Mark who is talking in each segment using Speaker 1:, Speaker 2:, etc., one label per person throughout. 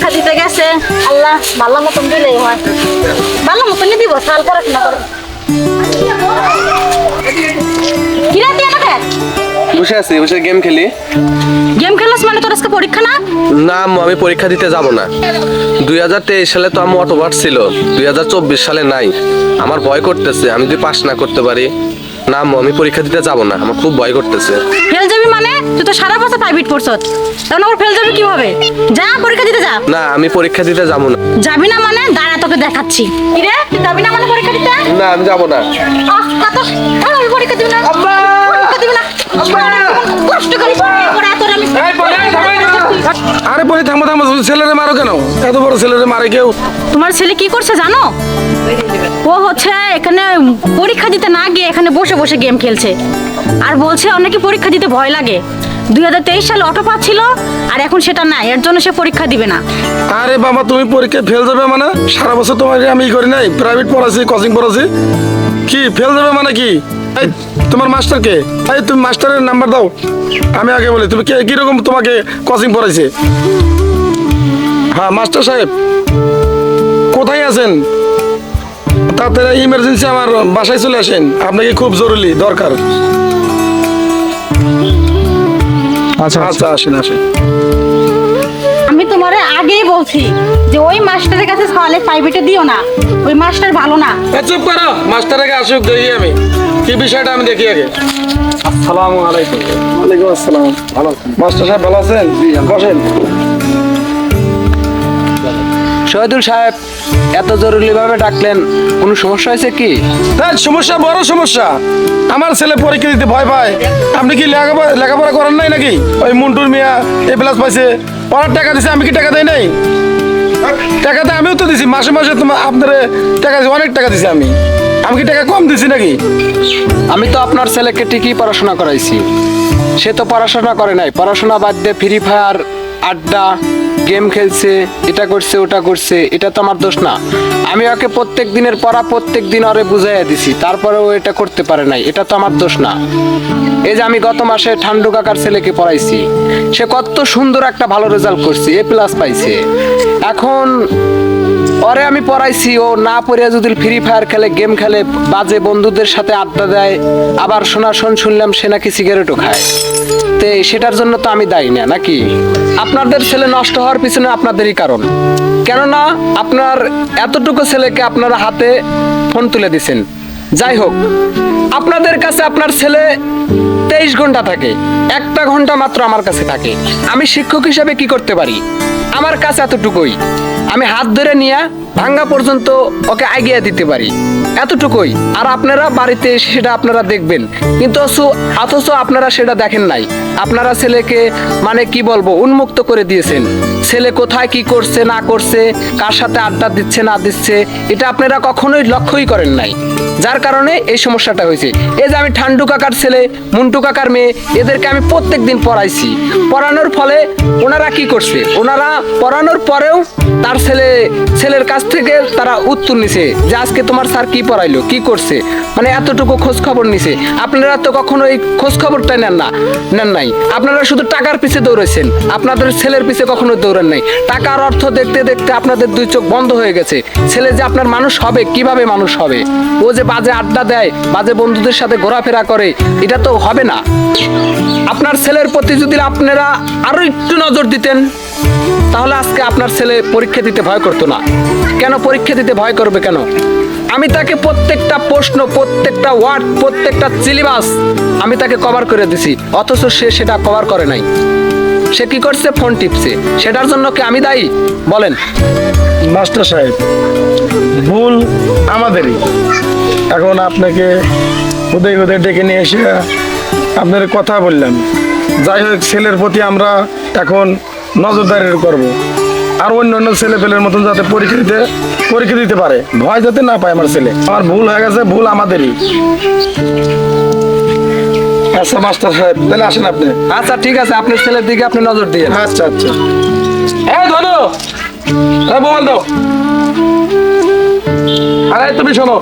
Speaker 1: পরীক্ষা দিতে গেছে। আল্লাহ ভালো মতন দিলেই হয়। ভালো মতনই দিব সাল পড়াশোনা করে।
Speaker 2: বসে আছি বসে গেম খেলি।
Speaker 1: গেম খেলাস মানে তোর আজকে পরীক্ষা না?
Speaker 2: না আমি পরীক্ষা দিতে যাব না। দুই হাজার তেইশ সালে তো ছিল দুই হাজার চব্বিশ সালে নাই। আমার ভয় করতেছে আমি যদি পাস না করতে পারি। না আম্মু আমি পরীক্ষা দিতে যাব না আমার খুব ভয় করতেছে।
Speaker 1: ফেল যাবি মানে? তুই তো সারা বছর প্রাইভেট পড়ছ তাহলে আবার ফেল যাবি কীভাবে? যা পরীক্ষা দিতে যা।
Speaker 2: না আমি পরীক্ষা দিতে যাব না।
Speaker 1: যাবি না মানে? দাঁড়া তোকে দেখাচ্ছি। কিরে তুই যাবি না মানে পরীক্ষা দিতে?
Speaker 2: না আমি যাব না।
Speaker 1: আহ, কত তাহলে আমি পরীক্ষা দিবি না। পরীক্ষা দিবি না। কষ্ট
Speaker 3: আরে পরে থামো থামো ছেলেরে মারো কেন? এত বড় ছেলেরে মারে কেউ?
Speaker 1: তোমার ছেলে কি করছে জানো? ও হচ্ছে এখানে পরীক্ষা দিতে না গিয়ে এখানে বসে বসে গেম খেলছে। আর বলছে, অনেকে পরীক্ষা দিতে ভয় লাগে। দুই হাজার তেইশ সালে অটো পাস ছিল, আর এখন সেটা নাই, এর জন্য সে পরীক্ষা দিবে না।
Speaker 3: আরে বাবা, তুমি পরীক্ষায় ফেল যাবে মানে? সারা বছর তোমাকে আমি করি নাই প্রাইভেট পড়াছি কোচিং পড়াছি কি ফেল যাবে মানে কি? তোমার মাস্টার কে? এই, তুমি মাস্টারের নাম্বার দাও। আমি আগে বলি, তুমি কে, কীরকম তোমাকে কোচিং পড়াইছে? হ্যাঁ মাস্টার সাহেব, কোথায় আছেন? তাড়াতাড়ি ইমার্জেন্সি আমার বাসায় চলে আসেন, আপনাকে খুব জরুরি, দরকার। আচ্ছা আচ্ছা। আসেন আসেন।
Speaker 1: আমি তোমারে আগেই বলছি যে ওই মাস্টারের কাছে সালে প্রাইভেটে দিও না। ওই মাস্টার ভালো না।
Speaker 3: এ চুপ করো। মাস্টার আগে আসুক দেখি আমি। কি বিষয়টা আমি দেখি আগে। আসসালামু আলাইকুম। ওয়ালাইকুম আসসালাম। ভালো মাস্টার সাহেব ভালো আছেন? বসেন।
Speaker 4: শহীদুল সাহেব এত জরুরি ভাবে ডাকলেন কোনো সমস্যা হয়েছে কি?
Speaker 3: তাই সমস্যা বড় সমস্যা। আমার ছেলে পরীক্ষা দিতে ভয় পায়। আপনি কি লেখাপড়া লেখাপড়া করেন নাই নাকি? ওই মুন্টুর মিয়া এ প্লাস পাইছে। পড়ার টাকা দিছে আমি কি টাকা দেয় নাই? টাকা তো আমিও তো দিছি মাসে মাসে তোমার আপনার টাকা অনেক টাকা দিছি আমি। আমি কি টাকা কম দিছি নাকি?
Speaker 4: আমি তো আপনার ছেলেকে ঠিকই পড়াশোনা করাইছি। সে তো পড়াশোনা করে নাই পড়াশোনা বাদ দিয়ে ফ্রি ফায়ার আড্ডা গেম খেলছে, এটা করছে, ওটা করছে, এটা তো আমার দোষ না। আমি ওকে প্রত্যেক দিনের পড়া, প্রত্যেক দিন ওরে বুঝাইয়া দিছি, তারপরেও এটা করতে পারে নাই, এটা তো আমার দোষ না। এই যে আমি গত মাসে ঠান্ডু কাকার ছেলেকে পড়াইছি, সে কত সুন্দর একটা ভালো রেজাল্ট করছে এ প্লাস পাইছে। এখন ওরে আমি পড়াইছি, ও না পড়িয়া যদি ফ্রি ফায়ার খেলে গেম খেলে, বাজে বন্ধুদের সাথে আড্ডা দেয়, আবার শোনা শোন শুনলাম সে নাকি সিগারেটও খায়। তে সেটার জন্য তো আমি দায়ী না, নাকি? আপনাদের ছেলে নষ্ট হওয়ার পিছনে আপনাদেরই কারণ। কেননা আপনার এতটুকু ছেলেকে আপনারা হাতে ফোন তুলে দিছেন। যাই হোক, আপনাদের কাছে আপনার ছেলে তেইশ ঘণ্টা থাকে, একটা ঘণ্টা মাত্র আমার কাছে থাকে। আমি শিক্ষক হিসেবে কি করতে পারি? আমার কাছে এতটুকুই। আমি হাত ধরে নিয়ে ভাঙ্গা পর্যন্ত ওকে আগিয়ে দিতে পারি। এতটুকুই। আর আপনারা বাড়িতে এসে সেটা আপনারা দেখবেন। কিন্তু অথচ- আপনারা সেটা দেখেন নাই। আপনারা ছেলেকে মানে কি বলব, উন্মুক্ত করে দিয়েছেন। ছেলে কোথায়, কি করছে, না করছে, কার সাথে আড্ডা দিচ্ছে, না দিচ্ছে, এটা আপনারা কখনোই লক্ষ্যই করেন নাই। যার কারণে এই সমস্যাটা হয়েছে। এই যে আমি ঠান্ডু কাকার ছেলে, মুন্টু কাকার মেয়ে, এদেরকে আমি প্রত্যেক দিন পড়াইছি। পড়ানোর ফলে ওনারা কি করছে? ওনারা পড়ানোর পরেও তার ছেলে, ছেলের কাছ থেকে তারা উত্তর নিছে যে আজকে তোমার স্যার কি পড়াইলো, কি করছে। মানে এতটুকু খোঁজ খবর নিছে। আপনারা তো কখনো এই খোঁজ খবরটা নেন না, নেন নাই। আপনারা শুধু টাকার পিছে দৌড়েছেন আপনাদের ছেলের পিছে কখনো দৌড়ান নাই। টাকার অর্থ দেখতে দেখতে আপনাদের দুই চোখ বন্ধ হয়ে গেছে। ছেলে যে আপনার মানুষ হবে, কীভাবে মানুষ হবে? ও যে বাজে আড্ডা দেয়, বাজে বন্ধুদের সাথে ঘোরাফেরা করে, এটা তো হবে না। আপনার ছেলের প্রতি যদি আপনারা আরও একটু নজর দিতেন, তাহলে আজকে আপনার ছেলে পরীক্ষা দিতে ভয় করতো না। কেন পরীক্ষা দিতে ভয় করবে কেন? আমি তাকে প্রত্যেকটা প্রশ্ন, প্রত্যেকটা ওয়ার্ড, প্রত্যেকটা সিলেবাস আমি তাকে কভার করে দিছি, অথচ সে সেটা কভার করে নাই। সে কি করছে? ফোন টিপছে। সেটার জন্য কি আমি দায়ী? বলেন।
Speaker 3: মাস্টার সাহেব, ভুল আমাদেরই। এখন আপনাকে হুদে হুদে ডেকে নিয়ে এসে আপনার কথা বললাম। যাই হোক, ছেলের প্রতি আমরা এখন নজরদারি করব। আর অন্য অন্য ছেলে পেলের মতন যাতে পরীক্ষা দিতে পরীক্ষা দিতে পারে। ভয় যাতে না পায় আমার ছেলে। আমার ভুল হয়ে গেছে, ভুল আমাদেরই। আচ্ছা মাস্টার সাহেব তাহলে আসেন আপনি।
Speaker 4: আচ্ছা ঠিক আছে আপনি ছেলের দিকে আপনি নজর দিয়ে
Speaker 3: আচ্ছা আচ্ছা। এই ধনু বল মোবাইল দাও। আরে তুমি শোনো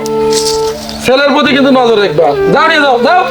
Speaker 3: ছেলের প্রতি কিন্তু নজর রাখবা। যাও দাও যাও যাও।